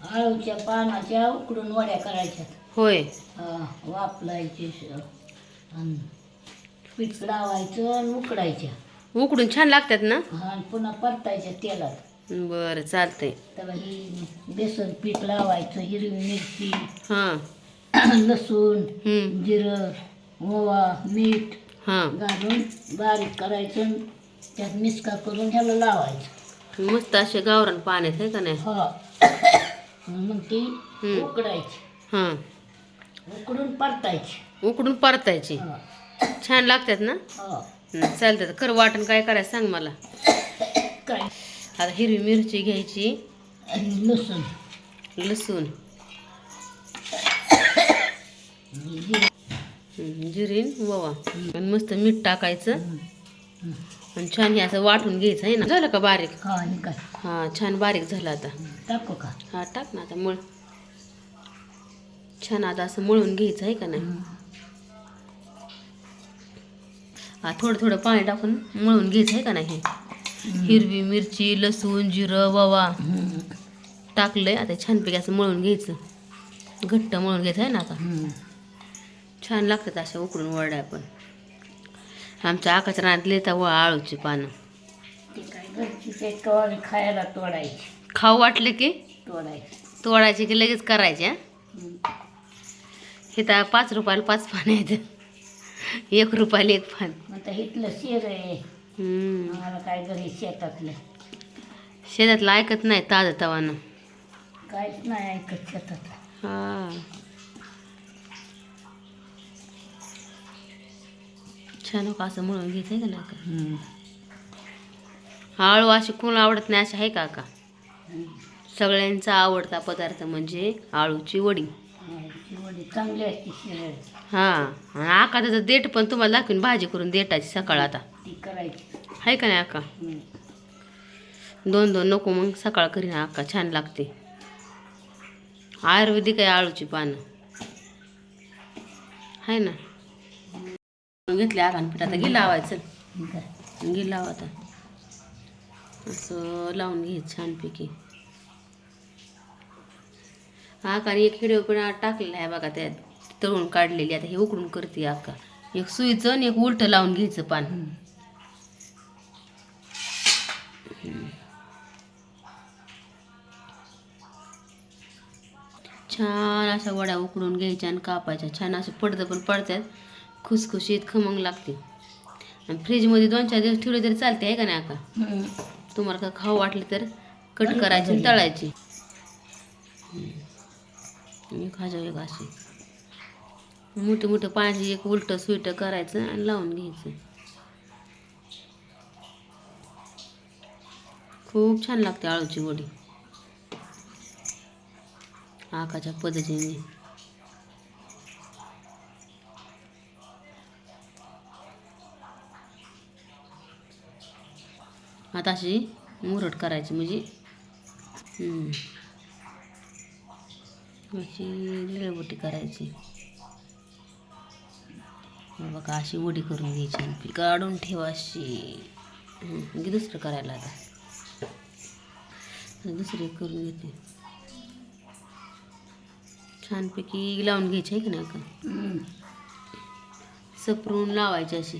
आळूच्या पानाच्या उकडून वड्या करायच्या होय. हा, वापलायचे श- आणि पीठ लावायचं आणि उकडायच्या. उकडून छान लागतात ना? आणि पुन्हा परतायच्या तेलात. बरं चालतंय. त्याला ही बेसन पीठ लावायचं हिरवी मिरची हां. लसूण जिरं ओवा मीठ हां. घालून बारीक करायचं आणि त्यात मिसका करून ह्याला लावायचं. मस्त असे गावरान पाण्यात आहे का नाही? हा. मग ती हम्म. उकडायची. हां उकडून परतायची. उकडून परतायची. हा, छान लागतात ना? हा. हं, चालतात खरं वाटण काय करायचं सांग मला. काय? आता हिरवी मिरची घ्यायची. आणि लसूण. लसूण. हं, जिरीन ववा आणि मस्त मीठ टाकायचं. आणि छान हे असं वाटून घ्यायचं आहे ना? झालं का बारीक? हा काय हा छान बारीक झालं आता. टाकू का? हा टाक ना आता मळ. छान आता असं मळून घ्यायचं आहे का नाही. हा थोडं थोडं पाणी टाकून मळून घ्यायचं आहे का नाही हे? हिरवी मिरची लसूण जिरं ववा. टाकलंय आता छानपैकी असं मळून घ्यायचं. घट्ट मळून घ्यायचं आहे ना आता. छान लागतात अशा उकडून वड्या पण. आमच्या आकाच्या रानात लिहिता व आळूची पानं. ते काय घरची ते कवारी खायला तोडायची. खाऊ वाटले की? तोडायची. तोडायचे की लगेच करायचे हा? हे तर पाच रुपयाला पाच पानं आहेत. एक रुपयाला एक पान. मग आता इथलं शेर आहे. हम्म. आम्हाला काय घरी शेतातलं. शेतातलं ऐकत नाही ताजं तवानं. काहीच नाही ऐकत शेतात हा. छान हो का असं म्हणून घ्यायचं आहे का नाही का? आळू अशी कोण आवडत नाही अशी आहे का का? सगळ्यांचा आवडता पदार्थ म्हणजे आळूची वडी. वडी. चांगली असते हां. आणि आका त्याचं देठ पण तुम्हाला दाखवून भाजी करून देटाची सकाळ आता. ती करायची. आहे का नाही आका? हम्म. दोन दोन नको मग सकाळ करीन आका छान लागते. आयुर्वेदिक आहे आळूची पानं. आहे ना? घेतले आकान पीठ. आता घे लावायचं हे? घे लावा आता. असं लावून घे छानपैकी. आकाने एक हिडिओ पण टाकलेला आहे बघा त्यात. तळून काढलेली. आता हे उकडून करते आका. एक सुईचं आणि एक उलटं लावून घ्यायचं पान. छान अशा वड्या उकडून घ्यायच्या आणि कापायच्या. छान असे पडतं पण पडतात. खुसखुशीत खमंग लागते. आणि फ्रीजमध्ये दोन चार दिवस ठेवले तरी चालते आहे का नाही हम्म. तुम्हाला का खाऊ वाटली तर कट करायची तळायची. हम्म. एक अशी. मोठे मोठे पाण्याचे एक उलटं सुईटं करायचं आणि लावून घ्यायचं. खूप छान लागते आळूची वडी. आकाच्या पद्धतीने. आता अशी मुरट करायची म्हणजे हम्म. अशी लिळबुटी करायची. बघा अशी वडी करून घ्यायची काढून ठेवा अशी. घे दुसरं करायला आता. दुसरी करून घेते. छानपैकी लावून घ्यायची आहे की नाही का. सपरून लावायची अशी.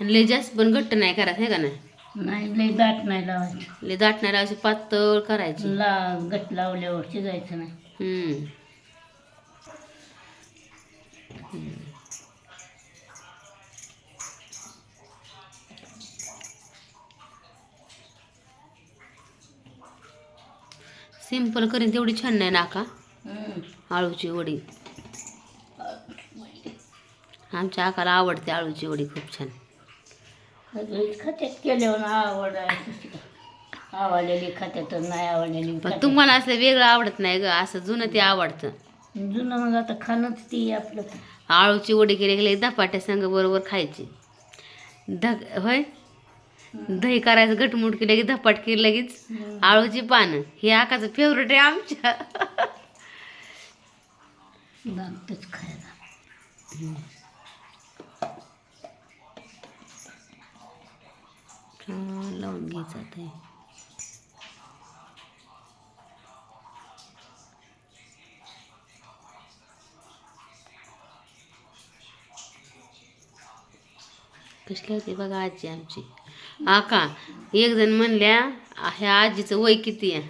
आणि लय जास्त पण घट्ट नाही करायचं आहे का नाही? नाही लई दाट नाही लावायची. लय दाट नाही लावायची पातळ करायची. ला गट लावल्यावर शिजायचं नाही. हम्म. सिंपल करीन तेवढी छान नाही नाका हम्म. आळूची वडी. आमच्या आकाला आवडते आळूची वडी खूप छान. खात्यात केल्यावर आवड आवडलेली खात्यात नाही आवडलेली पण. तुम्हाला असं वेगळं आवडत नाही ग असं जुनं ते आवडतं. जुनं मग आता खाणंच ती आपलं. आळूची वडी केली गेली धपाट्या संग बरोबर खायची. धग होय? दही करायचं घटमुट केलं की धपाट केलं लगेच. आळूची पानं हे आकाचं फेवरेट आहे आमच्या. खायला. लावून घ्यायचं आहे कसली होती बघा आजी आमची. हा का? एक जण म्हणल्या ह्या आजीचं वय किती आहे?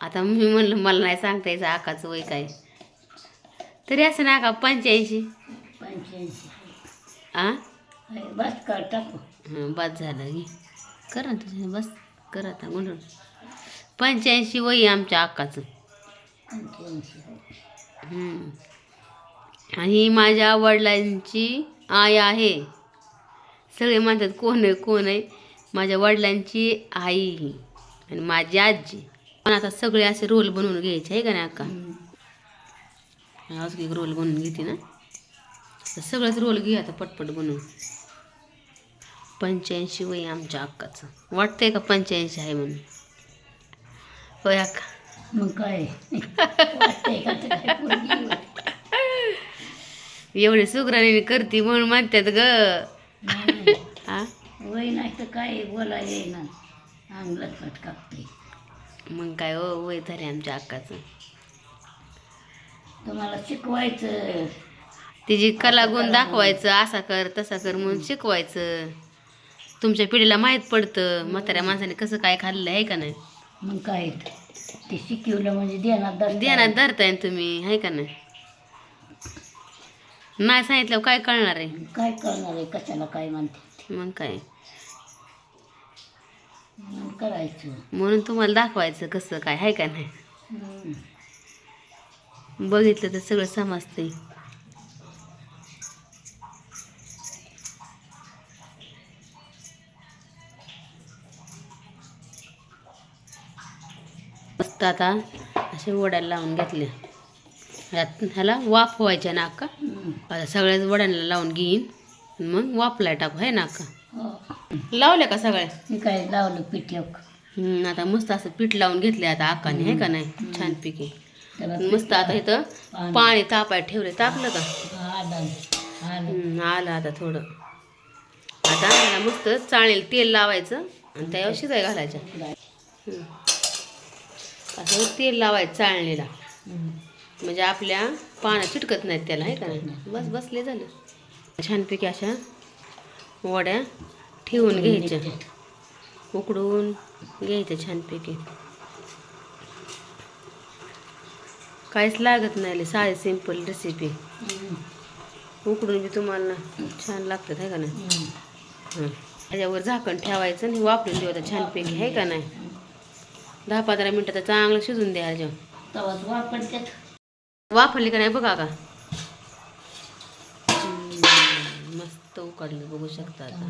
आता मी म्हणलं मला नाही सांगता यायचं आकाचं वय काय? तरी असं ना का पंच्याऐंशी? पंच्याऐंशी. आ? बस कर टाकू. हं, बस झालं घे कर ना तुझं बस कर आता म्हणून पंच्याऐंशी वय आहे आमच्या पंच्याऐंशी. हम्म. आणि माझ्या वडिलांची आई आहे. सगळे म्हणतात कोण आहे कोण आहे? माझ्या वडिलांची आई ही. आणि माझी आजी. पण आता सगळे असे रोल बनवून घ्यायचे आहे का नाही अक्का. आज एक रोल बनवून घेते ना. तर सगळंच रोल घे आता पटपट बनवून. पंच्याऐंशी वय आमच्या अक्काचं. वाटतंय का पंच्याऐंशी आहे म्हणून? होय अक्का. मग काय? वाटतंय का तर काय पोरगी. एवढे सुगराने करते म्हणून म्हणतात ग. नाही, हा वय नाही तर काय बोला येईना. अंग लटपट कापते मग काय हो वय झाले आमच्या अक्काचं. तुम्हाला शिकवायचं. तिची कला गुण दाखवायचं असा कर तसा कर म्हणून शिकवायचं. तुमच्या पिढीला माहीत पडतं म्हाताऱ्या माणसाने कसं काय खाल्लं आहे का नाही? मग काय ते शिकवलं म्हणजे दर ध्यानात धरताय ना तुम्ही आहे का नाही? नाही सांगितलं काय कळणार आहे? काय करणार आहे? कशाला काय म्हणते मग काय? मग करायचं. म्हणून तुम्हाला दाखवायचं कसं काय आहे का नाही? हम्म. बघितलं तर सगळं समजतंय. मस्त आता असे वड्याला लावून घेतले. यात ह्याला वाफ व्हायच्या ना अक्का. आता सगळ्याच वड्यांना लावून घेईन. मग वाफलाय टाकू आहे ना अक्का हो. लावल्या का सगळ्या काय लावलं पीठ हम्म, आता मस्त असं पीठ लावून घेतले आता अक्काने आहे का नाही? छानपैकी. मस्त आता इथं पाणी. पाणी तापाय ठेवले. तापलं का? आलं आलं हम्म, आलं आता थोडं. आता मस्त चाळेल तेल लावायचं आणि त्यावर शिजाय घालायच्या हम्म. असं तेल लावायचं चाळणीला. म्हणजे आपल्या पानं चिटकत नाहीत त्याला आहे का नाही? बस बसले झालं. छानपैकी अशा वड्या ठेवून घ्यायच्या. उकडून घ्यायच्या छानपैकी. काहीच लागत नाही साधी सिंपल रेसिपी. उकडून बी तुम्हाला छान लागतात आहे का नाही. त्याच्यावर झाकण ठेवायचं आणि वापरून द्यायचं छानपैकी आहे का नाही? दहा पंधरा मिनटं चांगलं शिजून द्या ह्याच्यावर तवाच वापरतात. वापरली का नाही बघा का मस्त उकडलं बघू शकता आता.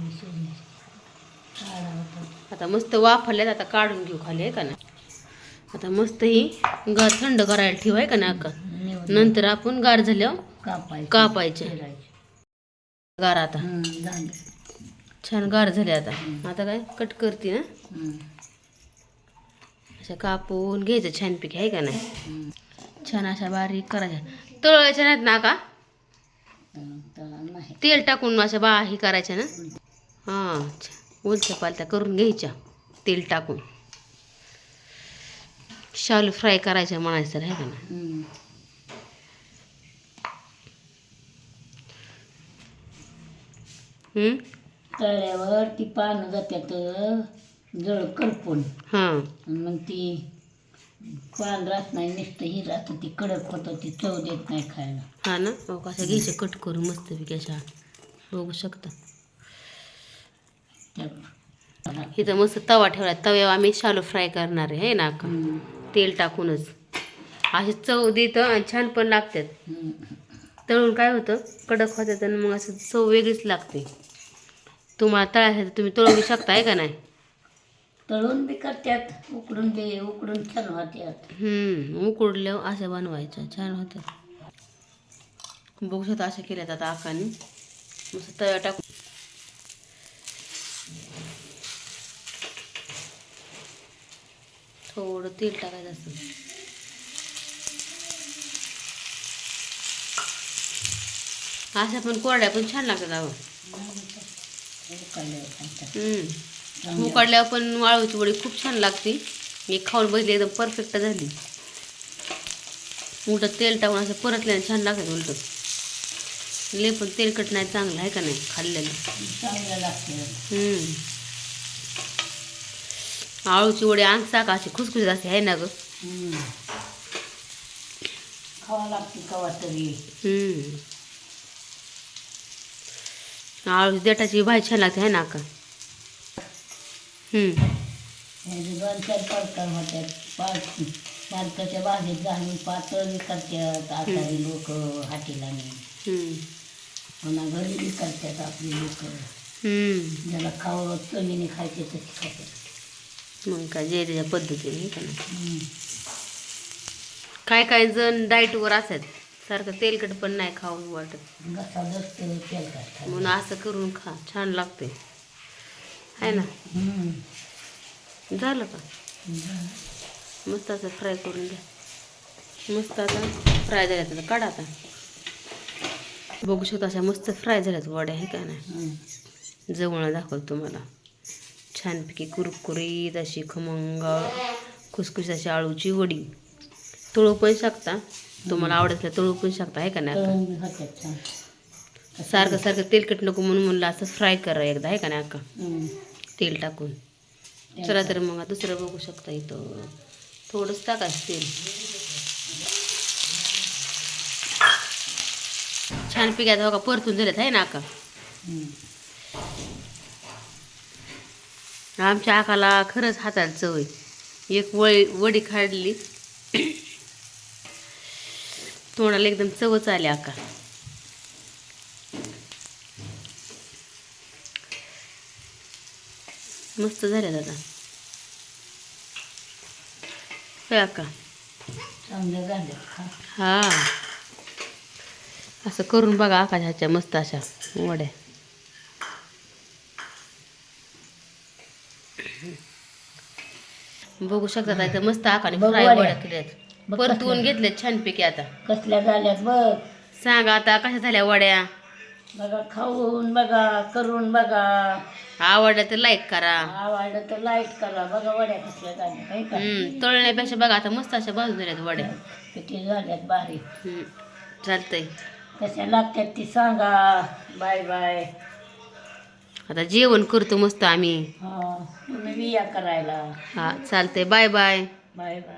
आता मस्त वाफरल्यात आता काढून घेऊ खाली आहे का नाही? आता मस्त ही गार थंड करायला ठेवाय का अक्का? निवड नंतर आपण गार झाल्यावर कापायचं. कापायचे. गार आता. छान गार झाले आता. आता काय? कट करते ना. अशा कापून घ्यायचं छानपैकी आहे का नाही? छान अशा बारीक करायच्या. तळायच्या नाहीत ना का? तेल टाकून अशा बाही करायच्या ना? हां उलच्या पालत्या करून घ्यायच्या तेल टाकून. शालू फ्राय करायच्या म्हणायचं तर आहे का ना तळ्यावर ती पानं जात्यात. जळ करपून हां. मग ती पान राहत नाही नुसतं ही राहतं ती कडक होतं ती चव देत नाही खायला. हा ना? हो कसं घ्यायचे कट करून मस्तपैकी अशा बघू शकता. इथं मस्त तवा ठेवला. तव्यावर आम्ही शालू फ्राय करणार आहे हे ना? का हम्म. तेल टाकूनच. असे चव देतं आणि छान पण लागतात. हम्म. तळून काय होतं? कडक होतात आणि मग असं चव वेगळीच लागते. तुम्हाला तळायसाठी तुम्ही घेऊ शकता आहे का नाही? तळून बी करतात उकडून बी उकडून छान होत्यात. हम्म, उकडल्यावर अशा बनवायच्या छान होत्या बघू शकता अशा केल्यात आता आकाने. मस्त तव्या टाकून. थोडं तेल टाकायचं असतं. अशा पण कोरड्या पण छान लागतात अगं उकडल्यावर पण वाळूची वडी खूप छान लागते. मी खाऊन बघितली एकदम परफेक्ट झाली. उलट तेल टाकून असं परतल्याने छान लागतात उलट. लय पण तेलकट नाही चांगलं आहे का नाही खाल्लेलं. आळूची वडी अंग साका अशी खुसखुशीत असे आहे ना ग. खावा लागते कवा तरी. हम्म. आळू देठाची भाजी छान लागते आहे ना का दोन चार प्रकार होतात पाच पालकाच्या भाजीत घालून पातळ करतात आचारी लोक हाटीला हम्म. पुन्हा घरी करतात आपली लोक. हम्म. ज्याला खावं चवीने खायचे तसे खातात. मग काय जे त्याच्या पद्धतीने का. काय काय जण डाएटवर असतात. सारखं तेलकट पण नाही खाऊन वाटत. घसा दसतं तेलकट म्हणून असं करून खा छान लागते आहे ना. झालं का. मस्त असं फ्राय करून घ्या मस्त आता फ्राय झाल्यात आता काढा आता. बघू शकता अशा मस्त फ्राय झाल्यात वड्या आहे का नाही. जवळ दाखवतो तुम्हाला. छानपैकी कुरकुरीत अशी खमंग खुसखुशीत अशी आळूची वडी. तळू पण शकता. तुम्हाला आवडत असल्या तळू पण शकता आहे का नाही सारखं सारखं तेलकट नको म्हणून म्हणलं असं फ्राय करा एकदा आहे का नाही अक्का. तेल टाकून. चला तर मग दुसरं बघू शकता इथं. थोडंच टाकायचं तेल. छान पिकात बघा परतून झालेत आहे ना आका? आमच्या आकाला खरंच हाताला चव आहे. एक वळी वडी काढली तोंडाला एकदम चवच आली आका. मस्त झाल्या दादा. होय खा हा. असं करून बघा आकाशाच्या मस्त अशा वड्या. बघू शकता इथं मस्त आकाने फ्राय वड्या. केल्यात. परतवून. घेतल्यात छानपैकी आता. कसल्या झाल्यात बघ. सांगा आता कशा झाल्या वड्या? बघा खाऊन बघा करून बघा. आवडल्या तर लाईक करा. आवडलं तर लाइट करा. बघा वड्या कसल्या झाल्या का? हम्म, तळण्यापेक्षा बघा आता मस्त अशा भाजून झाल्यात वड्या. किती झाल्यात हम्म, चालतंय. कशा लागतात ती सांगा. Bye bye. आता जेवण करतो मस्त आम्ही. हा तुम्ही बिया करायला. हा चालतंय. Bye bye. Bye bye.